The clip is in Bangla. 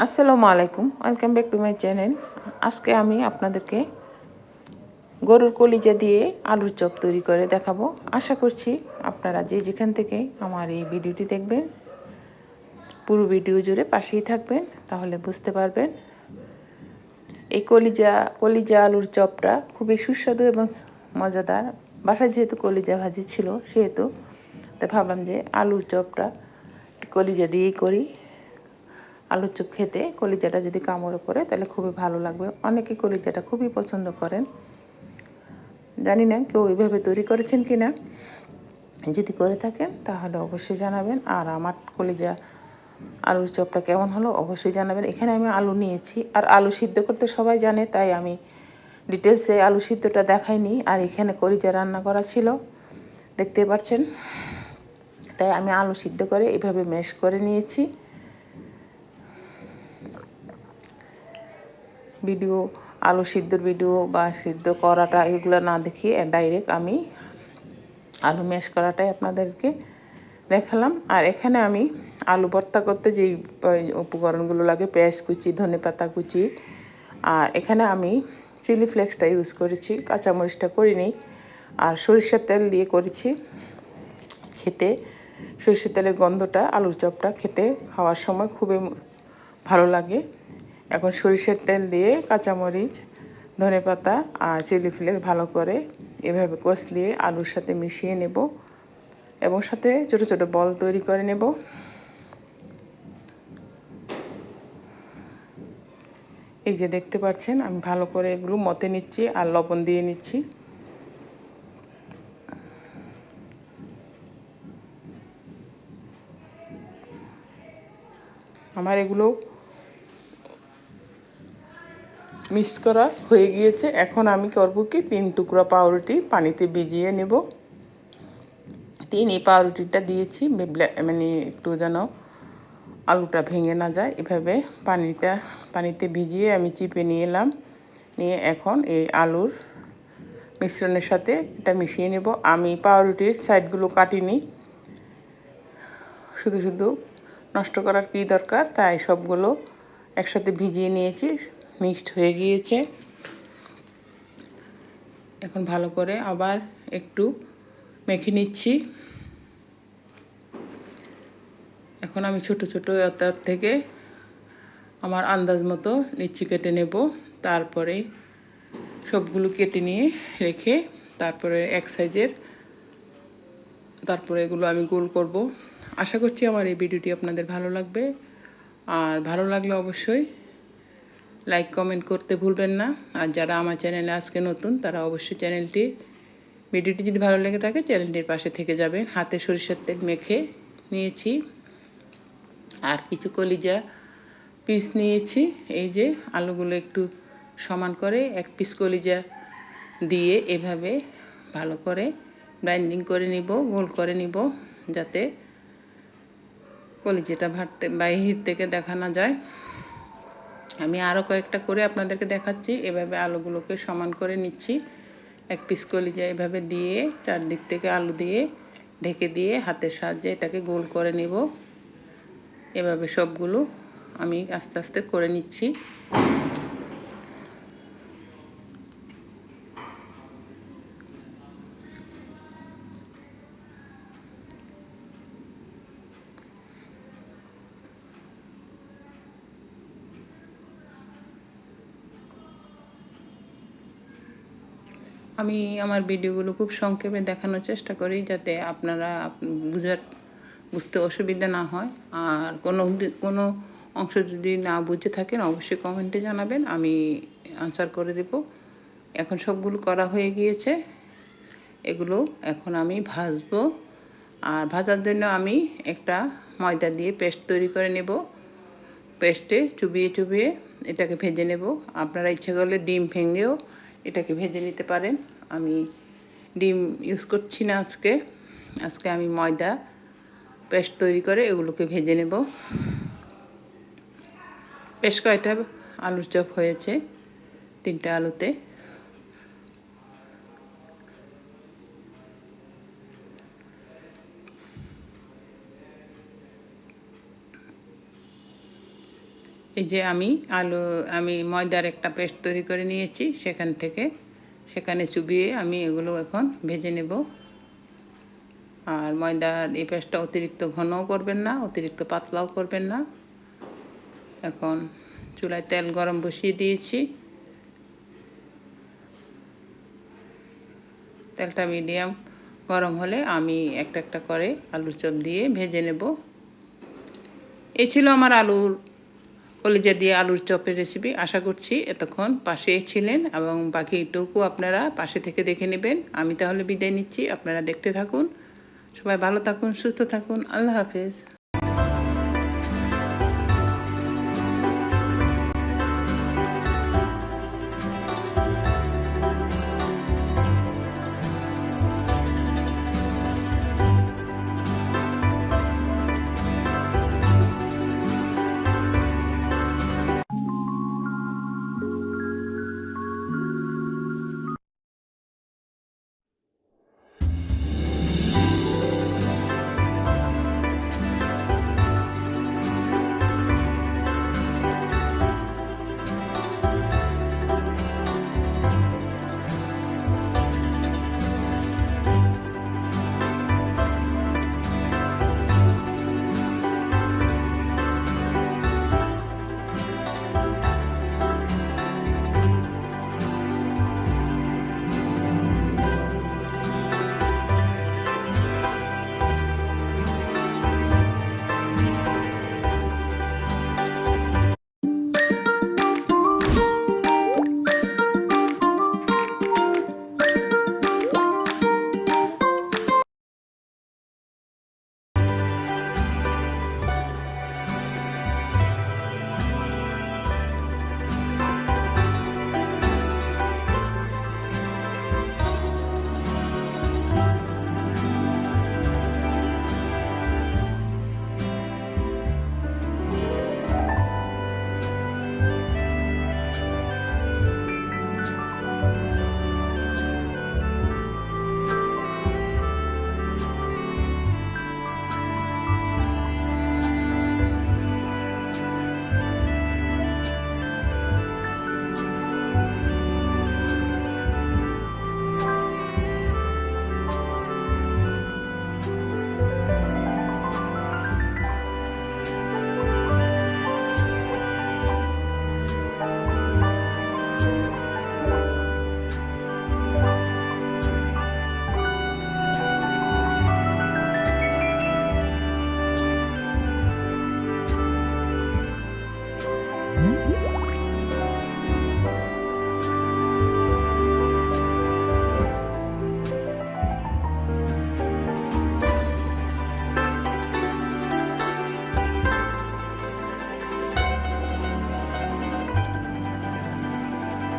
আসসালামু আলাইকুম। Welcome back to my channel আজকে আমি আপনাদেরকে গরুর কলিজা দিয়ে আলুর চপ তৈরি করে দেখাবো। আশা করছি আপনারা যে যেখান থেকে আমার এই ভিডিওটি দেখবেন, পুরো ভিডিও জুড়ে পাশেই থাকবেন, তাহলে বুঝতে পারবেন এই কলিজা কলিজা আলুর চপটা খুবই সুস্বাদু এবং মজাদার। বাসায় যেহেতু কলিজা ভাজি ছিল, সেহেতু তাই ভাবলাম যে আলুর চপটা কলিজা দিয়েই করি। আলুর চপ খেতে কলিজাটা যদি কামড়ে পড়ে, তাহলে খুবই ভালো লাগবে। অনেকে কলিজাটা খুবই পছন্দ করেন। জানি না কেউ এইভাবে তৈরি করেছেন কি না যদি করে থাকেন, তাহলে অবশ্যই জানাবেন। আর আমার কলিজা আলুর চপটা কেমন হলো, অবশ্যই জানাবেন। এখানে আমি আলু নিয়েছি, আর আলু সিদ্ধ করতে সবাই জানে, তাই আমি ডিটেলসে আলু সিদ্ধটা দেখাইনি। আর এখানে কলিজা রান্না করা ছিল, দেখতে পাচ্ছেন? তাই আমি আলু সিদ্ধ করে এভাবে ম্যাশ করে নিয়েছি। ভিডিও, আলু সিদ্ধর ভিডিও বা সিদ্ধ করাটা এগুলো না দেখিয়ে ডাইরেক্ট আমি আলু ম্যাশ করাটাই আপনাদেরকে দেখালাম। আর এখানে আমি আলু ভর্তা করতে যেই উপকরণগুলো লাগে, পেঁয়াজ কুচি, ধনে পাতা কুচি, আর এখানে আমি চিলি ফ্লেক্সটা ইউজ করেছি, কাঁচামরিচটা করিনি, আর সরিষার তেল দিয়ে করেছি খেতে। সরিষার তেলের গন্ধটা, আলুর চপটা খেতে খাওয়ার সময় খুবই ভালো লাগে। এখন সরিষার তেল দিয়ে কাঁচামরিচ, ধনে পাতা আর চিলি ফ্লেক্স ভালো করে এভাবে কষলিয়ে আলুর সাথে মিশিয়ে নেব এবং সাথে ছোট ছোট বল তৈরি করে নেব। এই যে দেখতে পাচ্ছেন, আমি ভালো করে এগুলো মতে নিচ্ছি আর লবণ দিয়ে নিচ্ছি। আমার এগুলো মিক্স করা হয়ে গিয়েছে। এখন আমি করব কি, তিন টুকরা পাউরুটি পানিতে ভিজিয়ে নেব। তিন এই পাউরুটিটা দিয়েছি মানে একটু যেন আলুটা ভেঙে না যায়। এভাবে পানিটা, পানিতে ভিজিয়ে আমি চিপে নিয়ে এলাম। নিয়ে এখন এই আলুর মিশ্রণের সাথে এটা মিশিয়ে নেব। আমি পাউরুটির সাইডগুলো কাটিনি। শুধু শুধু নষ্ট করার কী দরকার? তাই সবগুলো একসাথে ভিজিয়ে নিয়েছি। মিক্সড হয়ে গিয়েছে। এখন ভালো করে আবার একটু মেখে নিচ্ছি। এখন আমি ছোট ছোট তার থেকে আমার আন্দাজ মতো লিচি কেটে নেব। তারপরে সবগুলো কেটে নিয়ে রেখে তারপরে এক সাইজের তারপরে এগুলো আমি গোল করব। আশা করছি আমার এই ভিডিওটি আপনাদের ভালো লাগবে। আর ভালো লাগলে অবশ্যই লাইক কমেন্ট করতে ভুলবেন না। আর যারা আমার চ্যানেলে আজকে নতুন, তারা অবশ্যই চ্যানেলটি ভিডিওটি যদি ভালো লেগে থাকে চ্যানেলটির পাশে থেকে যাবেন। হাতে সরিষার তেল মেখে নিয়েছি। আর কিছু কলিজা পিস নিয়েছি। এই যে আলুগুলো একটু সমান করে এক পিস কলিজা দিয়ে এভাবে ভালো করে গ্রাইন্ডিং করে নিব, গোল করে নিব, যাতে কলিজাটা ভাটতে বাহির থেকে দেখা না যায়। আমি আরও কয়েকটা করে আপনাদেরকে দেখাচ্ছি। এভাবে আলুগুলোকে সমান করে নিচ্ছি। এক পিস কলিজা এভাবে দিয়ে, চারদিক থেকে আলু দিয়ে ঢেকে দিয়ে হাতের সাহায্যে এটাকে গোল করে নেব। এভাবে সবগুলো আমি আস্তে আস্তে করে নিচ্ছি। আমি আমার ভিডিওগুলো খুব সংক্ষেপে দেখানোর চেষ্টা করি যাতে আপনারা বুঝার, বুঝতে অসুবিধা না হয়। আর কোনো কোনো অংশ যদি না বুঝে থাকেন, অবশ্যই কমেন্টে জানাবেন, আমি আনসার করে দেব। এখন সবগুলো করা হয়ে গিয়েছে। এগুলো এখন আমি ভাজবো। আর ভাজার জন্য আমি একটা ময়দা দিয়ে পেস্ট তৈরি করে নেব। পেস্টে চুবিয়ে চুবিয়ে এটাকে ভেজে নেব। আপনারা ইচ্ছে করলে ডিম ভেঙেও এটাকে ভেজে নিতে পারেন। আমি ডিম ইউজ করছি না আজকে। আজকে আমি ময়দা, পেস্ট তৈরি করে এগুলোকে ভেজে নেব। বেশ কয়টা আলুর চপ হয়েছে তিনটা আলুতে। এই যে আমি আলু, আমি ময়দার একটা পেস্ট তৈরি করে নিয়েছি সেখান থেকে। সেখানে চুবিয়ে আমি এগুলো এখন ভেজে নেব। আর ময়দার এই পেস্টটা অতিরিক্ত ঘনও করবেন না, অতিরিক্ত পাতলাও করবেন না। এখন চুলায় তেল গরম বসিয়ে দিয়েছি। তেলটা মিডিয়াম গরম হলে আমি একটা একটা করে আলুর চপ দিয়ে ভেজে নেব। এ ছিল আমার আলুর কলিজা দিয়ে আলুর চপের রেসিপি আশা করছি এতক্ষণ পাশে ছিলেন এবং বাকিটুকু আপনারা পাশে থেকে দেখে নেবেন। আমি তাহলে বিদায় নিচ্ছি। আপনারা দেখতে থাকুন। সবাই ভালো থাকুন, সুস্থ থাকুন। আল্লাহ হাফেজ।